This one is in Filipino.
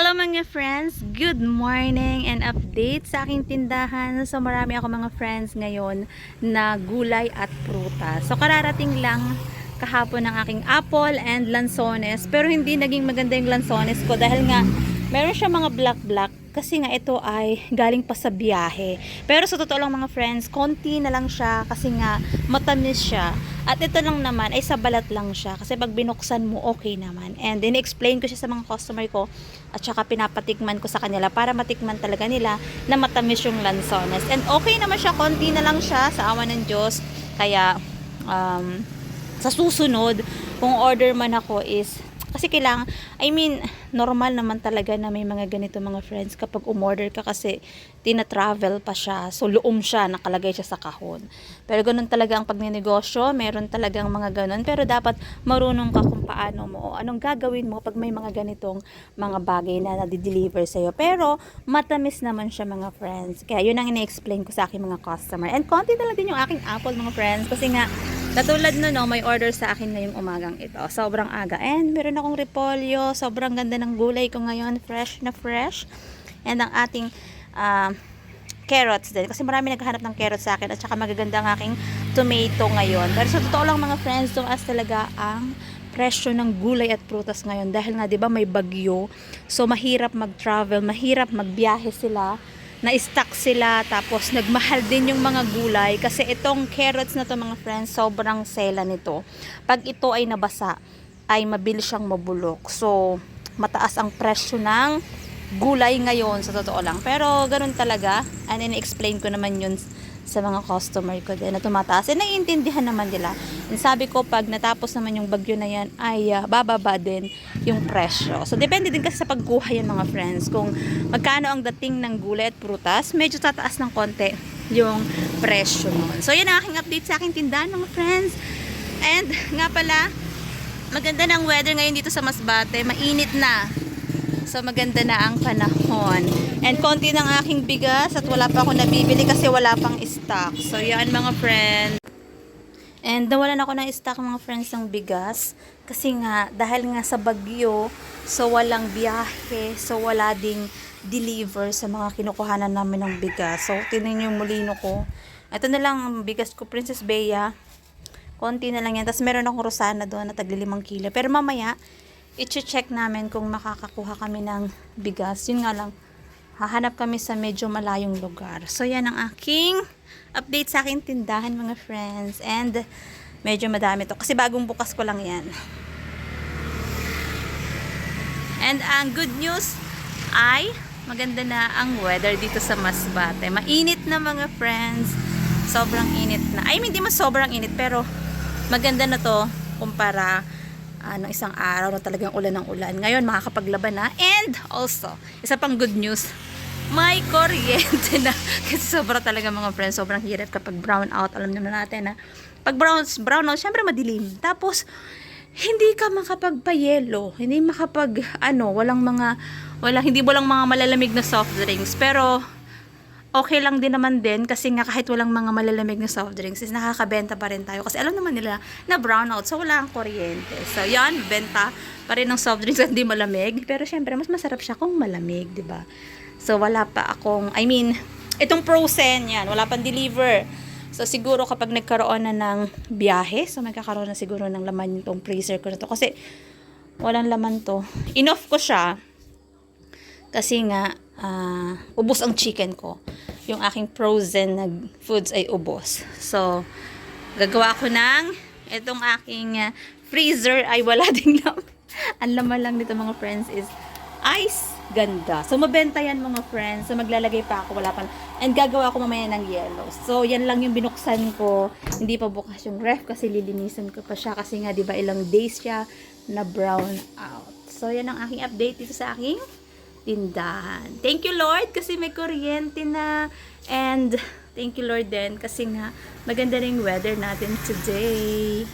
Hello mga friends! Good morning and update sa aking tindahan. So marami ako mga friends ngayon na gulay at prutas. So kararating lang kahapon ng aking apple and lansones. Pero hindi naging maganda yung lansones ko dahil nga meron siya mga black-black kasi nga ito ay galing pa sa biyahe. Pero sa totoo lang mga friends, konti na lang siya kasi nga matamis siya. At ito lang naman ay sa balat lang siya kasi pag binuksan mo okay naman. And then explain ko siya sa mga customer ko at saka pinapatikman ko sa kanila para matikman talaga nila na matamis yung lansones. And okay naman siya, konti na lang siya sa awa ng Diyos. Kaya um, sa susunod, kung order man ako is kasi kailangan, I mean, normal naman talaga na may mga ganito mga friends kapag umorder ka kasi tina-travel pa siya. So, luom siya, nakalagay siya sa kahon. Pero ganun talaga ang pagninegosyo, meron talagang mga ganun. Pero dapat marunong ka kung paano mo, anong gagawin mo pag may mga ganitong mga bagay na nadi-deliver sa'yo. Pero, matamis naman siya mga friends. Kaya yun ang ina-explain ko sa aking mga customer. And konti din yung aking apple mga friends kasi nga, Katulad no, no, may order sa akin ngayong umagang ito. Sobrang aga. And meron akong repolyo. Sobrang ganda ng gulay ko ngayon. Fresh na fresh. And ang ating ah, carrots din. Kasi marami naghahanap ng carrots sa akin. At saka magaganda ang aking tomato ngayon. Pero sa totoo lang mga friends, tumaas talaga ang presyo ng gulay at prutas ngayon. Dahil nga, di ba, may bagyo. So, mahirap mag-travel. Mahirap magbiyahe sila na-stock sila tapos nagmahal din yung mga gulay. Kasi itong carrots na to mga friends sobrang sela nito. Pag ito ay nabasa ay mabilis siyang mabulok. So mataas ang presyo ng gulay ngayon sa totoo lang. Pero ganun talaga. And in-explain ko naman yun sa mga customer ko din na tumataas. Eh, naiintindihan naman nila. And sabi ko, pag natapos naman yung bagyo na yan, ay ah, bababa din yung presyo. So, depende din kasi sa pagkuha yan mga friends. Kung magkano ang dating ng gulay at prutas, medyo tataas ng konti yung presyo nun. So, yan ang aking update sa aking tindahan mga friends. And, nga pala, maganda ng weather ngayon dito sa Masbate. Mainit na. So maganda na ang panahon. And konti ng aking bigas at wala pa ako nabibili kasi wala pang stock. So yan mga friends. And nawalan ako ng stock mga friends ng bigas. Kasi nga, dahil nga sa bagyo, so walang biyahe, so wala ding deliver sa mga kinukuhanan namin ng bigas. So, tinan yung mulino ko. Ito na lang ang bigas ko, Princess Bea. Konti na lang yan. Tapos meron akong Rosana doon na tagli limang kilo. Pero mamaya, i-check namin kung makakakuha kami ng bigas. Yun nga lang, hahanap kami sa medyo malayong lugar. So, yan ang aking update sa aking tindahan, mga friends. And, medyo madami to. Kasi bagong bukas ko lang yan. And, ang good news ay, maganda na ang weather dito sa Masbate. Mainit na, mga friends. Sobrang init na. I mean, hindi mas sobrang init, pero maganda na to kumpara ano, isang araw na talagang ulan ng ulan. Ngayon, makakapaglaban na. And also, isa pang good news, may kuryente na. Kasi sobra talaga mga friends, sobrang hirap kapag brown out. Alam naman natin na pag brown, brown out, syempre madilim. Tapos, hindi ka makapagpayelo. Hindi makapag, ano, walang mga, wala, hindi mo lang mga malalamig na soft drinks. Pero, okay lang din naman din kasi nga kahit walang mga malalamig na soft drinks is nakakabenta pa rin tayo. Kasi alam naman nila na brownout so wala ang kuryente. So yan benta pa rin ng soft drinks at hindi malamig. Pero syempre mas masarap siya kung malamig di ba? So wala pa akong I mean itong frozen yan wala pang deliver. So siguro kapag nagkaroon na ng biyahe so magkakaroon na siguro ng laman itong freezer ko na to. Kasi walang laman to. Inoff ko siya kasi nga ah, ubos ang chicken ko. Yung aking frozen na foods ay ubos. So, gagawa ko ng itong aking ah, freezer ay wala ding laman. ang laman lang nito mga friends is ice. Ganda. So, mabenta yan mga friends. So, maglalagay pa ako. Wala pa. And gagawa ko mamaya ng yellow. So, yan lang yung binuksan ko. Hindi pa bukas yung ref kasi lilinisan ko pa siya. Kasi nga, di ba, ilang days siya na brown out. So, yan ang aking update dito sa aking tindahan. Thank you Lord kasi may kuryente na and thank you Lord din kasi nga maganda rin weather natin today.